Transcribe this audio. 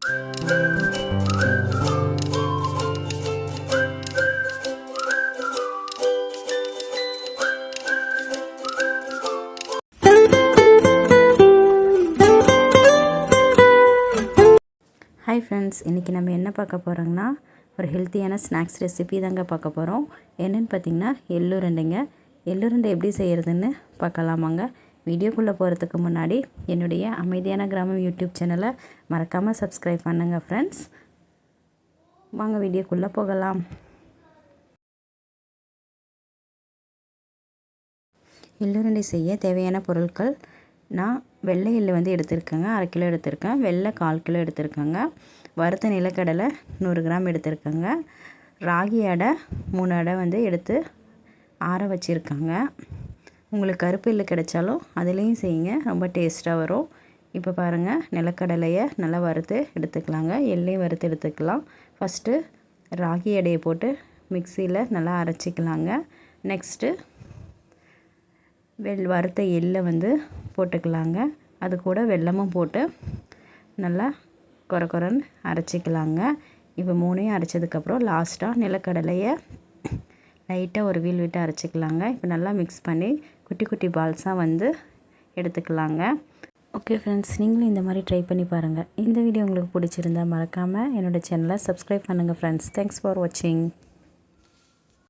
Hi friends இன்றைக்கி நம்ம என்ன பார்க்க போகிறோங்கன்னா ஒரு ஹெல்த்தியான ஸ்நாக்ஸ் ரெசிபி தாங்க பார்க்க போகிறோம் என்னென்னு பார்த்தீங்கன்னா எள்ளுருண்டைங்க எள்ளுருண்டை எப்படி செய்கிறதுன்னு பார்க்கலாமாங்க. வீடியோக்குள்ளே போகிறதுக்கு முன்னாடி என்னுடைய அமைதியான கிராமம் யூடியூப் சேனலை மறக்காமல் சப்ஸ்கிரைப் பண்ணுங்கள் ஃப்ரெண்ட்ஸ் வாங்க வீடியோக்குள்ளே போகலாம். எள்ளுருண்டை செய்ய தேவையான பொருட்கள் நான் வெள்ளை எள்ளு வந்து எடுத்திருக்கேங்க அரை கிலோ எடுத்திருக்கேன். வெள்ளை கால் கிலோ எடுத்திருக்கேங்க. வறுத்த நிலக்கடலை நூறு கிராம் எடுத்திருக்கேங்க. ராகி அடை மூணு அடை வந்து எடுத்து ஆற வச்சுருக்காங்க. உங்களுக்கு கருப்பு எள்ளு கிடைச்சாலும் அதுலேயும் செய்யுங்க. ரொம்ப டேஸ்ட்டாக வரும். இப்போ பாருங்கள் நிலக்கடலையை நல்லா வறுத்து எடுத்துக்கலாங்க. எள்ளையும் வறுத்து எடுத்துக்கலாம். ஃபஸ்ட்டு ராகி எடையை போட்டு மிக்சியில் நல்லா அரைச்சிக்கலாங்க. நெக்ஸ்ட்டு வெள் வறுத்த எள்ளை வந்து போட்டுக்கலாங்க. அது கூட வெல்லமும் போட்டு நல்லா கொர கொரன்னு அரைச்சிக்கலாங்க. இப்போ மூணையும் அரைச்சதுக்கப்புறம் லாஸ்ட்டாக நிலக்கடலையை லைட்டாக ஒரு வீல் விட்டு அரைச்சிக்கலாங்க. இப்போ நல்லா மிக்ஸ் பண்ணி குட்டி குட்டி பால்ஸாக வந்து எடுத்துக்கலாங்க. ஓகே ஃப்ரெண்ட்ஸ் நீங்களும் இந்த மாதிரி ட்ரை பண்ணி பாருங்கள் இந்த வீடியோ உங்களுக்கு பிடிச்சிருந்தா மறக்காமல் என்னோடய சேனலை சப்ஸ்கிரைப் பண்ணுங்கள் ஃப்ரெண்ட்ஸ் தேங்க்ஸ் ஃபார் வாட்சிங்